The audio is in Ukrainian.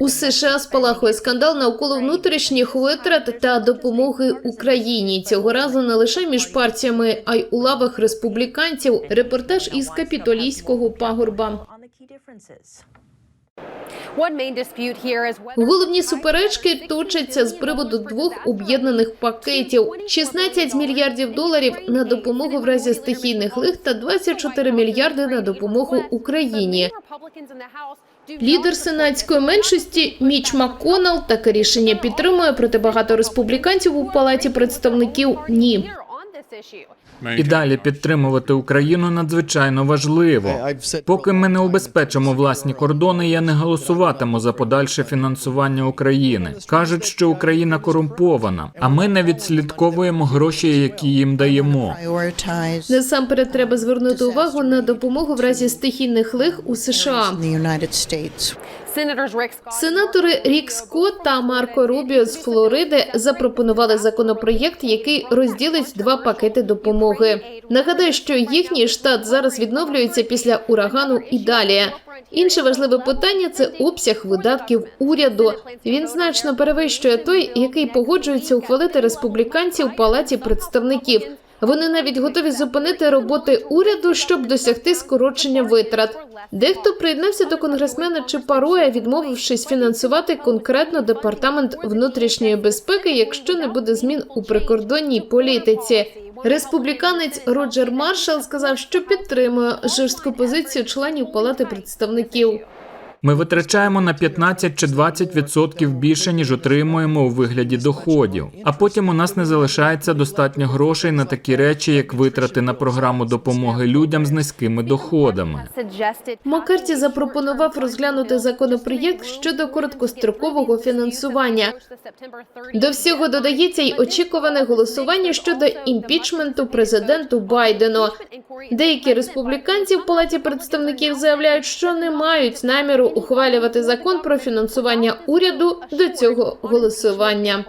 У США спалахує скандал навколо внутрішніх витрат та допомоги Україні. Цього разу не лише між партіями, а й у лавах республіканців. Репортаж із капітолійського пагорба. One main dispute here is whether Головні суперечки точаться з приводу двох об'єднаних пакетів: 16 мільярдів доларів на допомогу в разі стихійних лих та 24 мільярди на допомогу Україні. Лідер сенатської меншості Міч МакКоннелл таке рішення підтримує, проте багато республіканців у палаті представників ні. І далі підтримувати Україну надзвичайно важливо. Поки ми не убезпечимо власні кордони, я не голосуватиму за подальше фінансування України. кажуть, що Україна корумпована, а ми не відслідковуємо гроші, які їм даємо. Насамперед треба звернути увагу на допомогу в разі стихійних лих у США. Сенатори Рік Скотт та Марко Рубіо з Флориди запропонували законопроєкт, який розділить два пакети допомоги. Нагадаю, що їхній штат зараз відновлюється після урагану і далі. Інше важливе питання це обсяг видатків уряду. Він значно перевищує той, який погоджуються ухвалити республіканці у палаті представників. Вони навіть готові зупинити роботи уряду, щоб досягти скорочення витрат. Дехто приєднався до конгресмена Чипароя, відмовившись фінансувати конкретно департамент внутрішньої безпеки, якщо не буде змін у прикордонній політиці. Республіканець Роджер Маршал сказав, що підтримує жорстку позицію членів Палати представників. Ми витрачаємо на 15 чи 20 відсотків більше, ніж отримуємо у вигляді доходів. А потім у нас не залишається достатньо грошей на такі речі, як витрати на програму допомоги людям з низькими доходами. Маккарті запропонував розглянути законопроєкт щодо короткострокового фінансування. the September 30 До всього додається й очікуване голосування щодо імпічменту президенту Байдену. Деякі республіканці в палаті представників заявляють, що не мають наміру ухвалювати закон про фінансування уряду до цього голосування.